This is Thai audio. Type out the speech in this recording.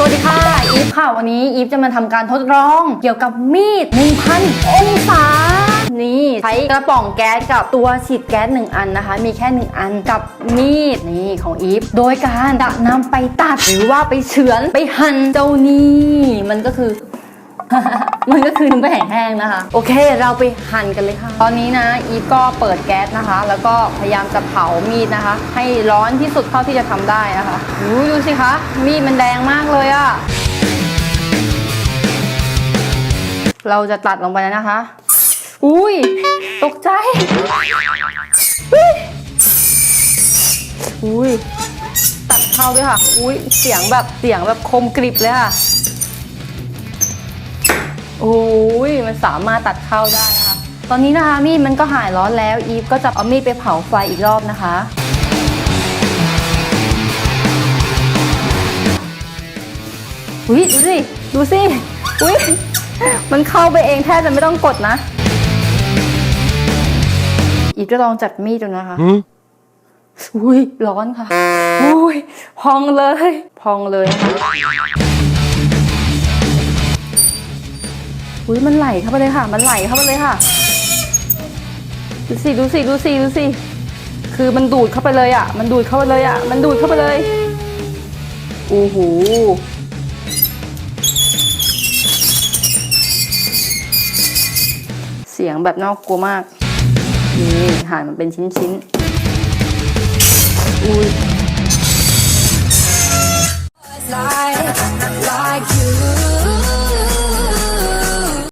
สวัสดีค่ะ อีฟค่ะ วันนี้อีฟจะมาทำการทดลองเกี่ยวกับมีด 1,000 องศา นี่ใช้กระป๋องแก๊สกับตัวฉีดแก๊ส1อันนะคะ มีแค่ 1 อันกับมีดนี่ของอีฟ โดยการจะนำไปตัดหรือว่าไปเฉือนไปหั่นเจ้านี่ มันก็คือ มันก็คือน้ำแข็แห้งๆนะคะ โอเค เราไปหั่นกันเลยค่ะ ตอนนี้นะ อีฟก็เปิดแก๊สนะคะ แล้วก็พยายามจะเผามีดนะคะ ให้ร้อนที่สุดเท่าที่จะทำได้นะคะอู้ดูสิคะ มีดมันแดงมากเลยอะเราจะตัดลงไปแล้วนะคะ อุ้ย ตกใจ อุ๊ยอุ้ย ตัดเข้าด้วยค่ะ อุ้ย เสียงแบบเสียงแบบคมกริบเลยค่ะ โอ้ยมันสามารถตัดเข้าได้นะคะ ตอนนี้นะคะมีดมันก็หายร้อนแล้ว อีฟก็จะเอามีดไปเผาไฟอีกรอบนะคะ อุ้ยดูสิ ดูสิ อุ้ยมันเข้าไปเองแทบจะไม่ต้องกดนะ อีฟจะลองจัดมีดดูนะคะ อุ้ยร้อนค่ะ อุ้ยพองเลย พองเลยนะคะ อุ้ยมันไหลเข้าไปเลยค่ะ มันไหลเข้าไปเลยค่ะ ดูสิดูสิดูสิดูสิ คือมันดูดเข้าไปเลยอะ มันดูดเข้าไปเลยอะ มันดูดเข้าไปเลยโอ้โหเสียงแบบน่ากลัวมาก นี่หั่นมันเป็นชิ้นๆอุ้ย